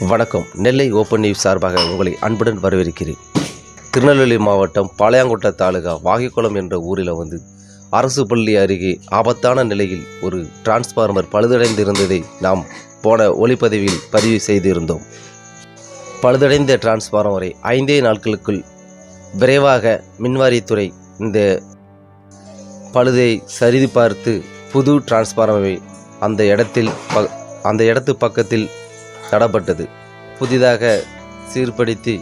வணக்கம். நெல்லை open news சார்பாக உங்களை அன்புடன் வரவேற்கிறேன். திருநெல்வேலி மாவட்டம் பாளையங்கோட்டை தாலுகா வாகிக்குளம் என்ற ஊரில் வந்து அரசு பள்ளி அருகே ஆபத்தான நிலையில் ஒரு டிரான்ஸ்பார்மர் பழுதடைந்திருந்ததை நாம் போன ஒளிப்பதிவில் பதிவு செய்திருந்தோம். பழுதடைந்த டிரான்ஸ்பார்மரை ஐந்தே நாட்களுக்குள் விரைவாக மின்வாரியத்துறை இந்த பழுதை சரிதி பார்த்து புது டிரான்ஸ்பார்மரை அந்த இடத்தில் ப அந்த இடத்து பக்கத்தில் தடப்பட்டது. புதிதாக சீர்படுத்தி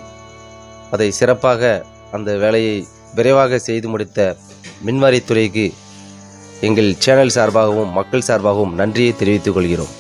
அதை சிறப்பாக அந்த வேலையை விரைவாக செய்து முடித்த மின்வாரித்துறைக்கு எங்கள் சேனல் சார்பாகவும் மக்கள் சார்பாகவும் நன்றியை தெரிவித்துக் கொள்கிறோம்.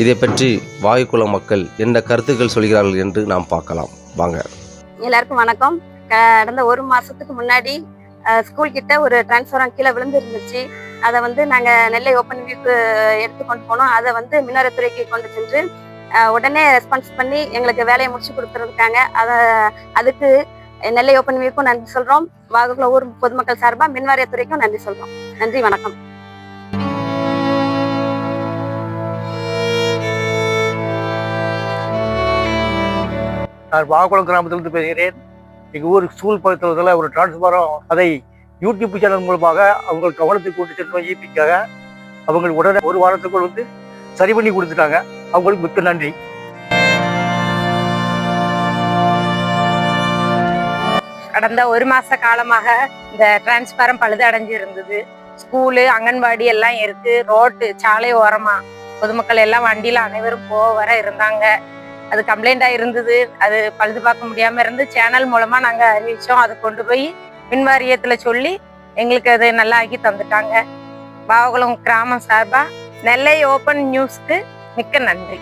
இதை பற்றி வாயுக்குளம் மக்கள் என்ன கருத்துக்கள் சொல்கிறார்கள் என்று நாம் பார்க்கலாம். வாங்க. எல்லாருக்கும் வணக்கம். கடந்த ஒரு மாசத்துக்கு முன்னாடி ஸ்கூல் கிட்ட ஒரு டிரான்ஸ்ஃபாரம் கீழே விழுந்து இருந்துச்சு அதை வந்து நாங்க நெல்லை ஓப்பன் வியூக்கு எடுத்து கொண்டு போனோம். அதை வந்து மின்சாரத்துறைக்கு கொண்டு சென்று உடனே ரெஸ்பான்ஸ் பண்ணி எங்களுக்கு வேலையை முடிச்சு கொடுத்துருக்காங்க அதை அதுக்கு நெல்லை ஓப்பன் வியூக்கும் நன்றி சொல்றோம். வாகுகுல ஊர் பொதுமக்கள் சார்பாக மின்வாரியத்துறைக்கும் நன்றி சொல்றோம். நன்றி வணக்கம். நான் வாகக்குளம் கிராமத்திலிருந்து பேசுகிறேன். எங்கள் ஊர் ஸ்கூல் பக்கத்தில் ஒரு டிரான்ஸ்ஃபாரம் அதை யூடியூப் சேனல் மூலமாக அவங்க கவனத்துக்கு கொண்டு சென்று ஈபிக்காக அவங்க உடனே ஒரு வாரத்துக்குள் வந்து சரி பண்ணி கொடுத்துட்டாங்க. அவங்களுக்கு மிக்க நன்றி. கடந்த ஒரு மாச காலமாக இந்த டிரான்ஸ்பாரம் பழுது அடைஞ்சு இருந்தது ஸ்கூலு அங்கன்வாடி எல்லாம் இருக்கு. ரோட்டு சாலை ஓரமா பொதுமக்கள் எல்லாம் வண்டியில அனைவரும் போக வர இருந்தாங்க. அது கம்ப்ளைண்டாக இருந்தது. அது பழுது பார்க்க முடியாமல் இருந்து சேனல் மூலமாக நாங்கள் அறிவித்தோம் அதை கொண்டு போய் மின் வாரியத்தில் சொல்லி எங்களுக்கு அதை நல்லா ஆக்கி தந்துட்டாங்க. பாவகுளம் கிராமம் சார்பாக நெல்லை ஓப்பன் நியூஸ்க்கு மிக்க நன்றி.